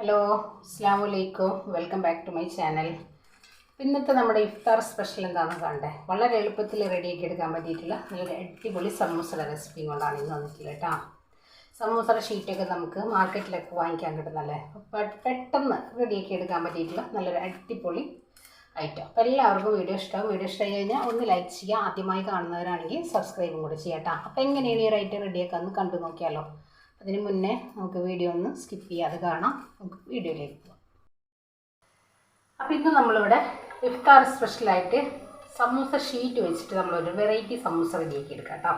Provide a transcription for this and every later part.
Hello അസ്സാം വലൈക്കും welcome back to my channel. ഇന്നത്തെ നമ്മുടെ ഇഫ്താർ സ്പെഷ്യൽ എന്താണെന്ന് കണ്ടേ? വളരെ എളുപ്പത്തിൽ റെഡിയാക്കി എടുക്കാൻ പറ്റിയിട്ടുള്ള നല്ലൊരു അടിപൊളി സമൂസയുടെ റെസിപ്പി കൊണ്ടാണ് ഇന്ന് വന്നിട്ടുള്ളത് കേട്ടോ. സമൂസയുടെ ഷീറ്റൊക്കെ നമുക്ക് മാർക്കറ്റിലൊക്കെ വാങ്ങിക്കാൻ കിട്ടുന്നല്ലേ? പെട്ടെന്ന് റെഡിയാക്കി എടുക്കാൻ പറ്റിയിട്ടുള്ള നല്ലൊരു അടിപൊളി ഐറ്റം. അപ്പോൾ എല്ലാവർക്കും വീഡിയോ ഇഷ്ടമാവും. വീഡിയോ ഇഷ്ടമായി കഴിഞ്ഞാൽ ഒന്ന് ലൈക്ക് ചെയ്യുക. ആദ്യമായി കാണുന്നവരാണെങ്കിൽ സബ്സ്ക്രൈബും കൂടെ ചെയ്യാം കേട്ടോ. അപ്പോൾ എങ്ങനെയാണ് ഈ റൈറ്റ് റെഡിയാക്കാമെന്ന് കണ്ടു നോക്കിയാലോ. അതിന് മുന്നേ നമുക്ക് വീഡിയോ ഒന്ന് സ്കിപ്പ് ചെയ്യാതെ കാണാം. നമുക്ക് വീഡിയോയിലേക്ക് പോകാം അപ്പോൾ ഇന്ന് നമ്മളിവിടെ ഇഫ്താർ സ്പെഷ്യലായിട്ട് സമൂസ ഷീറ്റ് വെച്ചിട്ട് നമ്മളൊരു വെറൈറ്റി സമൂസ റെഡിയാക്കി എടുക്കാം കേട്ടോ.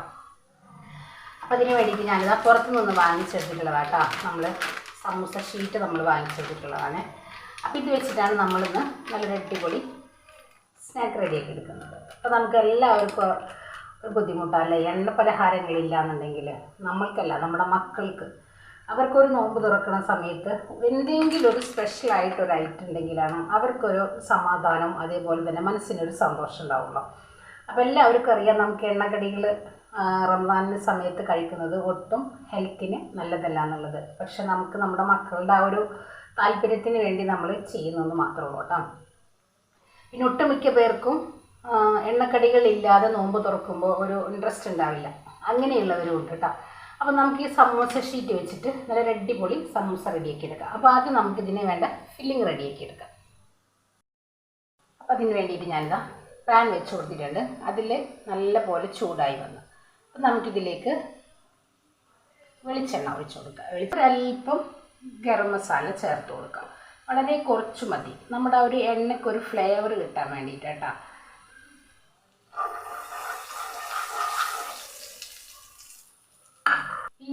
അപ്പോൾ അതിന് വേണ്ടിയിട്ട് ഞാനിതാ പുറത്തുനിന്ന് വാങ്ങിച്ചെടുത്തിട്ടുള്ളതാണ് കേട്ടോ നമ്മൾ സമൂസ ഷീറ്റ് നമ്മൾ വാങ്ങിച്ചെടുത്തിട്ടുള്ളതാണ്. അപ്പോൾ ഇത് വെച്ചിട്ടാണ് നമ്മളിന്ന് നല്ലൊരു അടിപൊളി സ്നാക്ക് റെഡിയാക്കി എടുക്കുന്നത്. അപ്പോൾ നമുക്ക് എല്ലാവർക്കും ഒരു ബുദ്ധിമുട്ടല്ലേ? എണ്ണ പലഹാരങ്ങളില്ല എന്നുണ്ടെങ്കിൽ നമ്മൾക്കല്ല നമ്മുടെ മക്കൾക്ക്. അവർക്കൊരു നോമ്പ് തുറക്കുന്ന സമയത്ത് എന്തെങ്കിലും ഒരു സ്പെഷ്യലായിട്ട് ഒരു ഐറ്റം ഉണ്ടെങ്കിലാണ് അവർക്കൊരു സമാധാനം അതേപോലെ തന്നെ മനസ്സിനൊരു സന്തോഷം ഉണ്ടാവുള്ളൂ. അപ്പോൾ എല്ലാവർക്കും അറിയാം നമുക്ക് എണ്ണക്കടികൾ റംസാനിന്റെ സമയത്ത് കഴിക്കുന്നത് ഒട്ടും ഹെൽത്തിന് നല്ലതല്ല എന്നുള്ളത്. പക്ഷെ നമുക്ക് നമ്മുടെ മക്കളുടെ ആ ഒരു താല്പര്യത്തിന് വേണ്ടി നമ്മൾ ചെയ്യുന്നെന്ന് മാത്രമേ ഉള്ളൂ കേട്ടോ. പിന്നെ ഒട്ടുമിക്ക പേർക്കും എണ്ണക്കടികളില്ലാതെ നോമ്പ് തുറക്കുമ്പോൾ ഒരു ഇൻട്രസ്റ്റ് ഉണ്ടാവില്ല. അങ്ങനെയുള്ളവരും ഉണ്ട് കേട്ടോ അപ്പോൾ നമുക്ക് ഈ സമൂസ ഷീറ്റ് വെച്ചിട്ട് നല്ല അടിപൊളി സമൂസ റെഡിയാക്കി എടുക്കാം. അപ്പോൾ ആദ്യം നമുക്ക് ഇതിന് വേണ്ട ഫില്ലിങ് റെഡിയാക്കി എടുക്കാം. അപ്പോൾ അതിന് വേണ്ടിയിട്ട് ഞാനിതാ പാൻ വെച്ച് കൊടുത്തിട്ടുണ്ട്. അതിൽ നല്ല പോലെ ചൂടായി വന്നു. അപ്പം നമുക്കിതിലേക്ക് വെളിച്ചെണ്ണ ഒഴിച്ചു കൊടുക്കുക വെളിച്ചെണ്ണ അല്പം ഗരം മസാല ചേർത്ത് കൊടുക്കാം. വളരെ കുറച്ച് മതി. നമ്മുടെ ആ ഒരു എണ്ണയ്ക്ക് ഒരു ഫ്ലേവർ കിട്ടാൻ വേണ്ടിയിട്ട് കേട്ടോ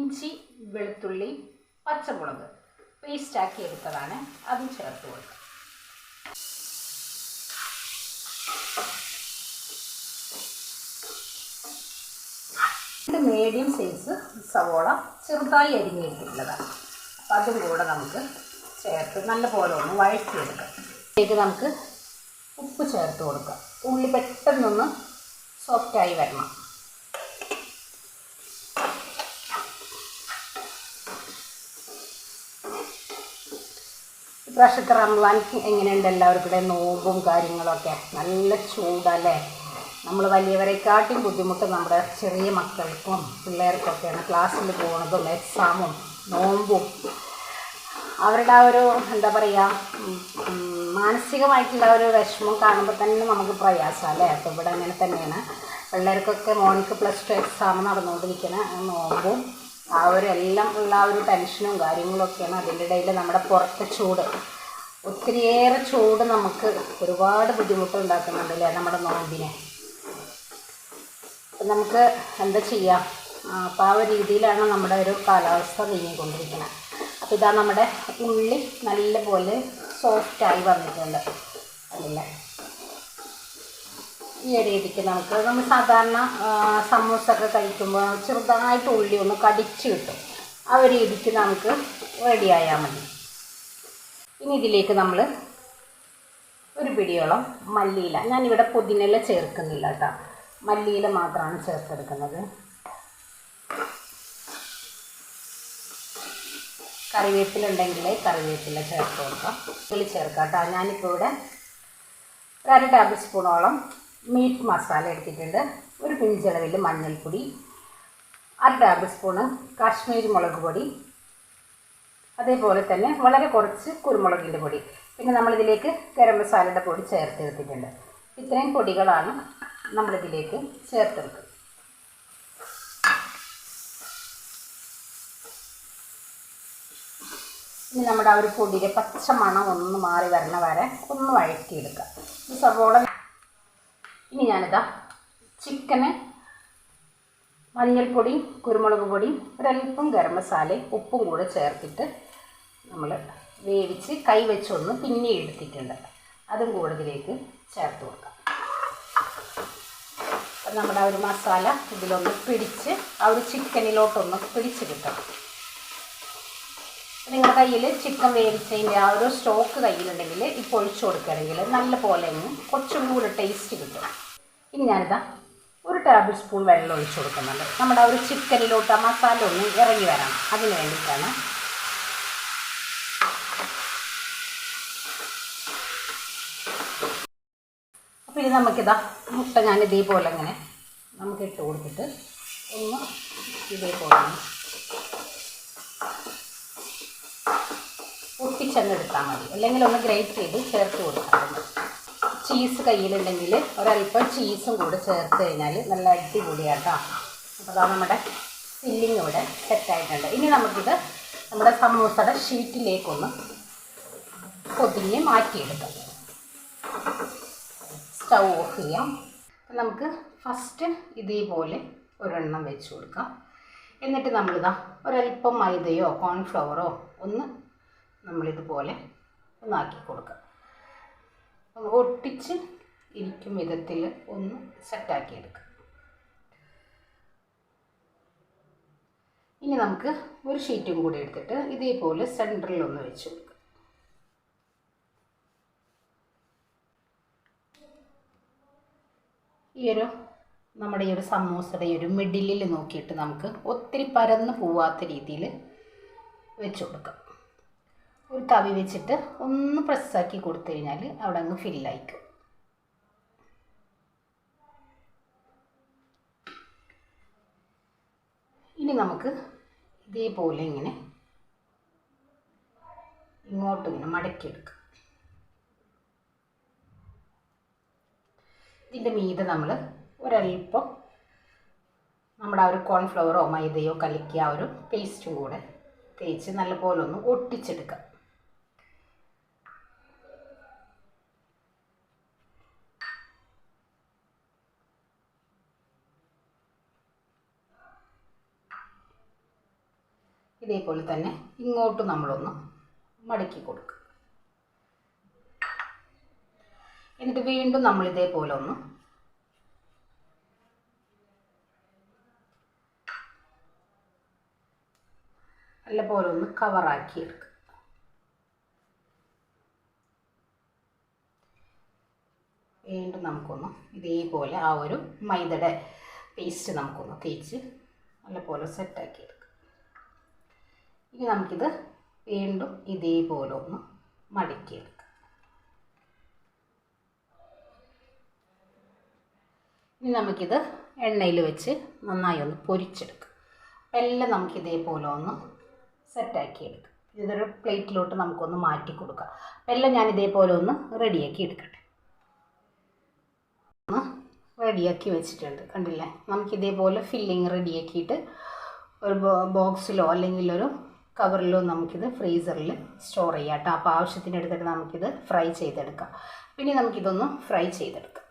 ഇഞ്ചി വെളുത്തുള്ളി പച്ചമുളക്. പേസ്റ്റാക്കി എടുത്തതാണ് അതും ചേർത്ത് കൊടുക്കുക. മീഡിയം സൈസ് സവോള ചെറുതായി അരിഞ്ഞിട്ടുള്ളതാണ് അപ്പം അതും കൂടെ നമുക്ക് ചേർത്ത് നല്ല പോലെ ഒന്ന് വഴറ്റിയെടുക്കാം. ഇതിലേക്ക് നമുക്ക് ഉപ്പ് ചേർത്ത് കൊടുക്കാം. ഉള്ളി പെട്ടെന്നൊന്ന് സോഫ്റ്റായി വരണം. ഇപ്രാവശ്യത്തെ റംസാൻക്ക് എങ്ങനെയുണ്ട് എല്ലാവർക്കും നോമ്പും കാര്യങ്ങളൊക്കെ? നല്ല ചൂടല്ലേ? നമ്മൾ വലിയവരെക്കാട്ടിയും ബുദ്ധിമുട്ട് നമ്മുടെ ചെറിയ മക്കൾക്കും പിള്ളേർക്കൊക്കെയാണ് ക്ലാസ്സിൽ പോകുന്നതും എക്സാമും നോമ്പും. അവരുടെ ആ ഒരു എന്താ പറയുക മാനസികമായിട്ടുള്ള ഒരു വിഷമം കാണുമ്പോൾ തന്നെ നമുക്ക് പ്രയാസമാണ് അല്ലേ? അപ്പോൾ ഇവിടെ അങ്ങനെ തന്നെയാണ്. പിള്ളേർക്കൊക്കെ മോനിക്ക് പ്ലസ് ടു എക്സാം നടന്നുകൊണ്ടിരിക്കുന്ന നോമ്പും ആ ഒരു എല്ലാം ഉള്ള ആ ഒരു ടെൻഷനും കാര്യങ്ങളൊക്കെയാണ് അതിന്റെ ഇടയിൽ നമ്മുടെ പുറത്തെ ചൂട്. ഒത്തിരിയേറെ ചൂട് നമുക്ക് ഒരുപാട് ബുദ്ധിമുട്ട് ഉണ്ടാക്കുന്നുണ്ടല്ലേ നമ്മുടെ നോമ്പിനെ. അപ്പം നമുക്ക് എന്താ ചെയ്യാം? അപ്പോൾ ആ ഒരു രീതിയിലാണ് നമ്മുടെ ഒരു കാലാവസ്ഥ നീങ്ങിക്കൊണ്ടിരിക്കുന്നത്. അപ്പോൾ ഇതാ നമ്മുടെ ഉള്ളി നല്ലപോലെ സോഫ്റ്റായി വന്നിട്ടുണ്ട്. അതില്ലേ ഈ രീതിക്ക് നമുക്ക് നമ്മൾ സാധാരണ ആ, സമൂസ ഒക്കെ കഴിക്കുമ്പോൾ ചെറുതായിട്ട് ഉള്ളി ഒന്ന് കടിച്ച് കിട്ടും. ആ ഒരു രീതിക്ക് നമുക്ക് റെഡിയായാൽ മതി. ഇനി ഇതിലേക്ക് നമ്മൾ ഒരു പിടിയോളം മല്ലിയില. ഞാനിവിടെ പുതിനില ചേർക്കുന്നില്ല കേട്ടോ. മല്ലിയില മാത്രമാണ് ചേർത്തെടുക്കുന്നത്. കറിവേപ്പില ഉണ്ടെങ്കിൽ കറിവേപ്പില ചേർത്ത് കൊടുക്കാം. ഇതിൽ ചേർക്കാം കേട്ടോ. ഞാനിപ്പോൾ ഇവിടെ ഒരു അര ടേബിൾ സ്പൂണോളം മീറ്റ് മസാല എടുത്തിട്ടുണ്ട്. ഒരു പിഞ്ചളവിൽ മഞ്ഞൾപ്പൊടി അര ടേബിൾ സ്പൂണ് കാശ്മീരി മുളക് പൊടി അതേപോലെ തന്നെ വളരെ കുറച്ച് കുരുമുളകിന്റെ പൊടി. പിന്നെ നമ്മളിതിലേക്ക് ഗരം മസാലയുടെ പൊടി ചേർത്തെടുത്തിട്ടുണ്ട് ഇത്രയും പൊടികളാണ് നമ്മളിതിലേക്ക് ചേർത്തെടുക്കുന്നത് ഇനി നമ്മുടെ ആ ഒരു പൊടിയുടെ പച്ച മണം ഒന്ന് മാറി വരണ വരെ ഒന്ന് വഴറ്റിയെടുക്കുക. ഈ സവോള ഇനി ഞാനിതാ ചിക്കന് മഞ്ഞൾപ്പൊടി കുരുമുളക് പൊടി ഒരല്പം ഗരം മസാലയും ഉപ്പും കൂടെ ചേർത്തിട്ട് നമ്മൾ വേവിച്ച് കൈ വെച്ചൊന്ന് പിന്നെ എടുത്തിട്ടുണ്ട്. അതും കൂടെ ഇതിലേക്ക് ചേർത്ത് കൊടുക്കാം. നമ്മുടെ ആ ഒരു മസാല ഇതിലൊന്ന് പിടിച്ച് ആ ഒരു ചിക്കനിലോട്ടൊന്ന് പിടിച്ച് നിങ്ങളുടെ കയ്യിൽ ചിക്കൻ വേവിച്ചതിന്റെ ആ ഒരു സ്റ്റോക്ക് കയ്യിലുണ്ടെങ്കിൽ ഇപ്പോൾ ഒഴിച്ചു കൊടുക്കുകയാണെങ്കിൽ നല്ല പോലെ കുറച്ചും കൂടെ ടേസ്റ്റ് കിട്ടും. ഇനി ഞാനിതാ ഒരു ടേബിൾ സ്പൂൺ വെള്ളം ഒഴിച്ചു കൊടുക്കുന്നുണ്ട്. നമ്മുടെ ആ ഒരു ചിക്കനിലോട്ട് ആ മസാല ഒന്ന് ഇറങ്ങി വരാം അതിന് വേണ്ടിയിട്ടാണ്. അപ്പോൾ ഇനി നമുക്കിതാ മുട്ട ഞാൻ ഇതേപോലെ ഇങ്ങനെ നമുക്ക് ഇട്ട് കൊടുത്തിട്ട് ഒന്ന് ഇതേപോലെ എടുത്താൽ മതി. അല്ലെങ്കിൽ ഒന്ന് ഗ്രേറ്റ് ചെയ്ത് ചേർത്ത് കൊടുക്കാം. ചീസ് കയ്യിലുണ്ടെങ്കിൽ ഒരല്പം ചീസും കൂടെ ചേർത്ത് കഴിഞ്ഞാൽ നല്ല അടിപൊളിയാട്ടോ. അപ്പോൾ അതാ നമ്മുടെ ഫില്ലിങ് ഇവിടെ സെറ്റായിട്ടുണ്ട് ഇനി നമുക്കിത് നമ്മുടെ സമൂസയുടെ ഷീറ്റിലേക്കൊന്ന് പൊതിഞ്ഞ് മാറ്റിയെടുക്കാം. സ്റ്റൗ ഓഫ് ചെയ്യാം. നമുക്ക് ഫസ്റ്റ് ഇതേപോലെ ഒരെണ്ണം വെച്ച് കൊടുക്കാം. എന്നിട്ട് നമ്മളിതാ ഒരല്പം മൈദയോ കോൺഫ്ലവറോ ഒന്ന് നമ്മളിതുപോലെ ഒന്നാക്കി കൊടുക്കുക ഒട്ടിച്ച് ഇരിക്കും വിധത്തിൽ ഒന്ന് സെറ്റാക്കി എടുക്കുക ഇനി നമുക്ക് ഒരു ഷീറ്റും കൂടി എടുത്തിട്ട് ഇതേപോലെ സെന്ററിൽ ഒന്ന് വെച്ച് കൊടുക്കുക ഈ ഒരു നമ്മുടെ ഈ ഒരു സമൂസയുടെ ഒരു മിഡിലിൽ നോക്കിയിട്ട് നമുക്ക് ഒത്തിരി പരന്ന് പോവാത്ത രീതിയിൽ വെച്ച് കൊടുക്കാം ഒരു തവി വെച്ചിട്ട് ഒന്ന് പ്രസ്സാക്കി കൊടുത്തു കഴിഞ്ഞാൽ അവിടെ അങ്ങ് ഫില്ലായിക്കും ഇനി നമുക്ക് ഇതേപോലെ ഇങ്ങനെ ഇങ്ങോട്ട് ഇങ്ങനെ മടക്കിയെടുക്കാം. ഇതിന്റെ മീതെ നമ്മൾ ഒരല്പം നമ്മുടെ ആ ഒരു കോൺഫ്ലവറോ മൈദയോ കലക്കിയ ആ ഒരു പേസ്റ്റും കൂടെ തേച്ച് നല്ലപോലെ ഒന്ന് ഒട്ടിച്ചെടുക്കാം. ഇതേപോലെ തന്നെ ഇങ്ങോട്ട് നമ്മളൊന്ന് മടക്കി കൊടുക്കുക. എന്നിട്ട് വീണ്ടും നമ്മൾ ഇതേപോലെ ഒന്ന് നല്ലപോലെ ഒന്ന് കവറാക്കി എടുക്കുക. വീണ്ടും നമുക്കൊന്ന് ഇതേപോലെ ആ ഒരു മൈദയുടെ പേസ്റ്റ് നമുക്കൊന്ന് തേച്ച് നല്ലപോലെ സെറ്റാക്കി എടുക്കുക. ഇനി നമുക്കിത് വീണ്ടും ഇതേപോലെ ഒന്ന് മടക്കി മടക്കിയെടുക്കാം. ഇനി നമുക്കിത് എണ്ണയിൽ വെച്ച് നന്നായി ഒന്ന് പൊരിച്ചെടുക്കാം. എല്ലാം നമുക്ക് ഇതേപോലെ ഒന്ന് സെറ്റാക്കി എടുക്കാം. ഇതൊരു പ്ലേറ്റിലോട്ട് നമുക്കൊന്ന് മാറ്റി കൊടുക്കാം. എല്ലാം ഞാൻ ഇതേപോലെ ഒന്ന് റെഡിയാക്കി എടുക്കട്ടെ. ഒന്ന് റെഡിയാക്കി വെച്ചിട്ടുണ്ട്. കണ്ടില്ലേ? നമുക്ക് ഇതേപോലെ ഫില്ലിങ് റെഡിയാക്കിയിട്ട് ഒരു ബോക്സിലോ അല്ലെങ്കിൽ ഒരു കവറിലോ നമുക്കിത് ഫ്രീസറിൽ സ്റ്റോർ ചെയ്യാം കേട്ടോ. അപ്പോൾ ആവശ്യത്തിന് എടുത്തിട്ട് നമുക്കിത് ഫ്രൈ ചെയ്തെടുക്കാം. പിന്നെ നമുക്കിതൊന്ന് ഫ്രൈ ചെയ്തെടുക്കാം.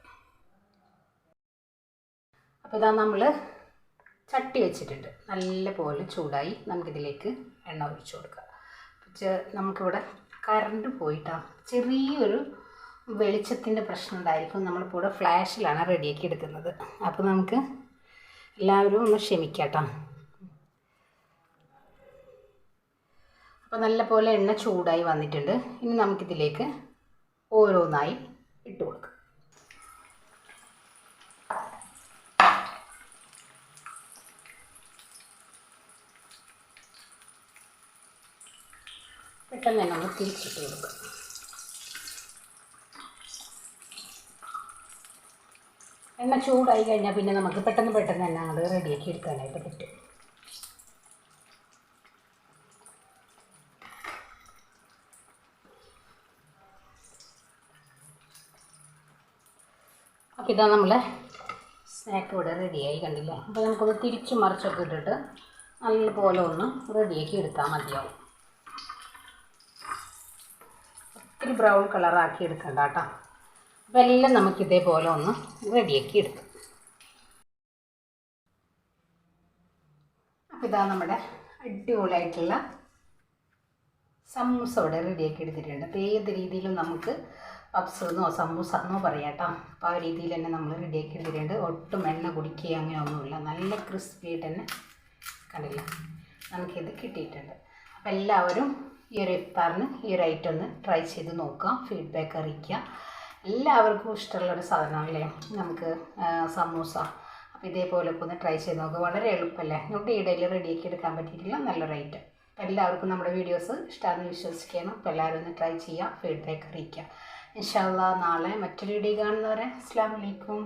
അപ്പോൾ ഇതാ നമ്മൾ ചട്ടി വെച്ചിട്ടുണ്ട്. നല്ല പോലെ ചൂടായി നമുക്കിതിലേക്ക് എണ്ണ ഒഴിച്ചു കൊടുക്കാം. നമുക്കിവിടെ കറണ്ട് പോയിട്ടാ. ചെറിയൊരു വെളിച്ചത്തിന്റെ പ്രശ്നം ഉണ്ടായിരിക്കും. നമ്മളിപ്പോൾ ഇവിടെ ഫ്ലാഷിലാണ് റെഡിയാക്കി എടുക്കുന്നത്. അപ്പോൾ നമുക്ക് എല്ലാവരും ഒന്ന് ക്ഷമിക്കാട്ടോ അപ്പോൾ നല്ല പോലെ എണ്ണ ചൂടായി വന്നിട്ടുണ്ട്. ഇനി നമുക്കിതിലേക്ക് ഓരോന്നായി ഇട്ട് കൊടുക്കാം. പെട്ടെന്ന് തന്നെ ഒന്ന് തിരിച്ചിട്ട് കൊടുക്കുക എണ്ണ ചൂടായി കഴിഞ്ഞാൽ പിന്നെ നമുക്ക് പെട്ടെന്ന് പെട്ടെന്ന് തന്നെ അങ്ങോട്ട് റെഡിയാക്കി എടുക്കാനായിട്ട് പറ്റും. അപ്പോൾ ഇതാ നമ്മളെ സ്നാക്ക് ഇവിടെ റെഡിയായി കണ്ടില്ലേ? അപ്പോൾ നമുക്കൊന്ന് തിരിച്ചു മറിച്ചൊക്കെ ഇട്ടിട്ട് നല്ലപോലെ ഒന്ന് റെഡിയാക്കി എടുത്താൽ മതിയാവും. ഒത്തിരി ബ്രൗൺ കളറാക്കി എടുക്കണ്ട കേട്ടോ. അപ്പോൾ എല്ലാം നമുക്ക് ഇതേപോലെ ഒന്ന് റെഡിയാക്കി എടുക്കാം. അപ്പോൾ ഇതാ നമ്മുടെ അടിപൊളിയായിട്ടുള്ള സമൂസ ഇവിടെ റെഡിയാക്കി എടുത്തിട്ടുണ്ട്. അപ്പോൾ ഏത് രീതിയിലും നമുക്ക് പപ്സ് സമൂസ എന്നോ പറയാം കേട്ടോ അപ്പോൾ ആ രീതിയിൽ തന്നെ നമ്മൾ റെഡിയാക്കി എടുത്തിട്ടുണ്ട്. ഒട്ടും എണ്ണ കുടിക്കുക അങ്ങനെ ഒന്നുമില്ല നല്ല ക്രിസ്പി ആയിട്ട് തന്നെ കണ്ടില്ല? നമുക്കിത് കിട്ടിയിട്ടുണ്ട്. അപ്പോൾ എല്ലാവരും ഈ ഒരു ഇഫ്താറിന് ഈ ഒരു ഐറ്റം ഒന്ന് ട്രൈ ചെയ്ത് നോക്കുക. ഫീഡ്ബാക്ക് അറിയിക്കുക. എല്ലാവർക്കും ഇഷ്ടമുള്ളൊരു സാധനമല്ലേ നമുക്ക് സമൂസ. അപ്പോൾ ഇതേപോലൊക്കെ ഒന്ന് ട്രൈ ചെയ്ത് നോക്കുക. വളരെ എളുപ്പമല്ലേ? നമ്മുടെ ഇടയിൽ റെഡിയാക്കി എടുക്കാൻ പറ്റിയിട്ടില്ല. നല്ലൊരു ഐറ്റം എല്ലാവർക്കും നമ്മുടെ വീഡിയോസ് ഇഷ്ടമാണെന്ന് വിശ്വസിക്കണം. അപ്പോൾ എല്ലാവരും ഒന്ന് ട്രൈ ചെയ്യുക ഫീഡ്ബാക്ക് അറിയിക്കുക. ഇൻഷാല്ലാ നാളെ മറ്റൊരു വീഡിയോ കാണുന്നവരെ അസ്സാം വലൈക്കും